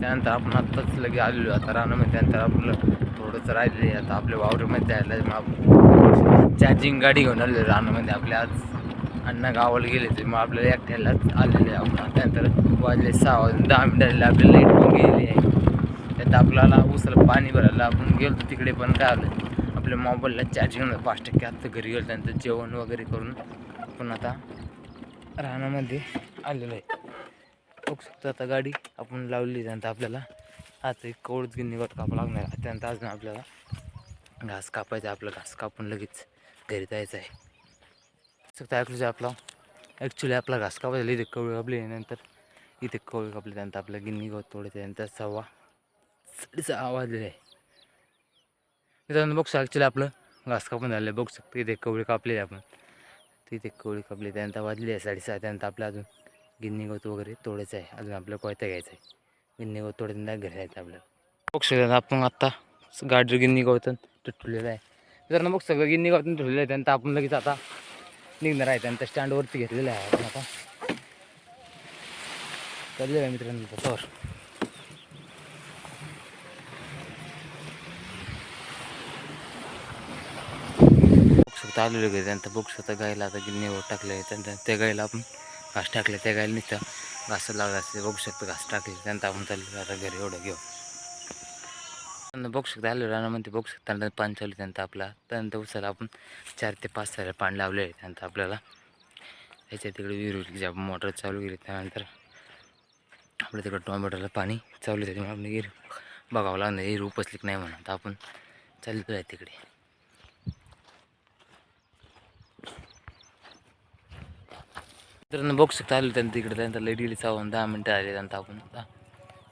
त्यानंतर आपण आत्ताच लगे आलेलो आता रानामध्ये त्यानंतर आपलं थोडंसं राहिलेलं आहे. आता आपल्या वावरीमध्ये आलं मग चार्जिंग गाडी घेऊन आलेलो रानामध्ये. आपल्या आज अण्णा गावाला गेले ते मग आपल्याला एकट्यालाच आलेले आहे. आपण त्यानंतर वाजले सहा वाजून दहा मिनिटाला आपल्याला लाइट पण गेलेली आहे. त्यात आपल्याला उसाला पाणी भरायला. आपण गेलो तिकडे पण काय आलं आपल्या मोबाईलला चार्जिंग पाच टक्के आत्ता घरी गेलो त्यानंतर जेवण वगैरे करून आपण आता रानामध्ये आलेलो आहे. बघू शकतो आता गाडी आपण लावली त्यानंतर आपल्याला. आता एक कवळच गिन्नी गट कापा लागणार आहे. त्यानंतर अजून आपल्याला घास कापायचं आहे. आपलं घास कापून लगेच घरी जायचं आहे. शकता ॲक्च्युली आपला. ॲक्च्युली आपला घास कापायचा इथे कवळी कापली नंतर इथे कवळी कापली त्यानंतर आपलं गिन्नी गवत तोडे त्यानंतर सव्वा साडेसहा वाजलेले आहे. मित्रांनो बघू ॲक्च्युली आपलं घास कापून झालं बघू शकतो इथे कवळी कापलेली आहे आपण. तिथे कवळी कापली त्यानंतर वाजली आहे. साडेसहा त्यानंतर आपल्या अजून गिन्नी गवत वगैरे तोडायचं आहे. अजून आपल्याला कोयता घ्यायचं आहे. गिन्नी गवत तोडून घरी जायचं आपल्याला बघ शकतो आपण आत्ता गाडी गिन्नी गवतन तुटलेलं आहे. जर ना बघू सगळं गिन्नी गवतन तुटलेलं आहे त्यानंतर आपण लगेच आता निघणार आहे. त्यानंतर स्टँडवरती घेतलेलं आहे आपण आता. चाललेलं आहे मित्रांनो त्याच्यावर बघू शकता आलेलो घरी त्यानंतर बघू शकता गायला आता गिन्नीवर टाकलं आहे त्यानंतर त्या गायला आपण घास टाकले त्या गायला नुसतं. घास लागला असते. बघू शकतो घास टाकले. त्यानंतर आपण चाललो आता घरी एवढं घेऊ. त्यांना बघू शकता. आलो रानामध्ये बघू शकता. त्यांना पाणी चालू त्यानंतर आपला. त्यानंतर उचल आपण. चार ते पाच सारे पाणी लावले आहे त्यानंतर आपल्याला. याच्या तिकडे विहिरीची आपण मोटर चालू केली त्यानंतर. आपल्या तिकडं टोमॅटोला पाणी चालू त्याच्यामुळे आपण विहीर बघावं लागणार. विहीर उपसली की नाही म्हणून. तर आपण चालतो आहे तिकडे. मित्रांनो बघू शकता आलो त्यांना तिकडे त्यानंतर लेट गेली चावून दहा मिनटं आले त्यानंतर आपण आता.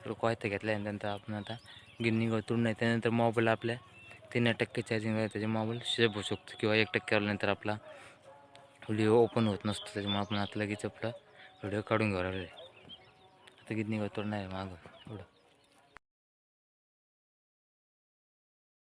इकडं कोयता घेतला आणि त्यानंतर आपण आता. गिन्नी गवतून नाही त्यानंतर मोबाईल आपल्या. तीन टक्के चार्जिंग आहे त्याचे मोबाईल शेप होऊ शकतो किंवा एक टक्के आल्यानंतर आपला व्हिडिओ ओपन होत नसतो त्याच्यामुळे आपण आता लगेच आपला व्हिडिओ काढून घ्यावं लागले आता गिन्नी गवत नाही मागं एवढं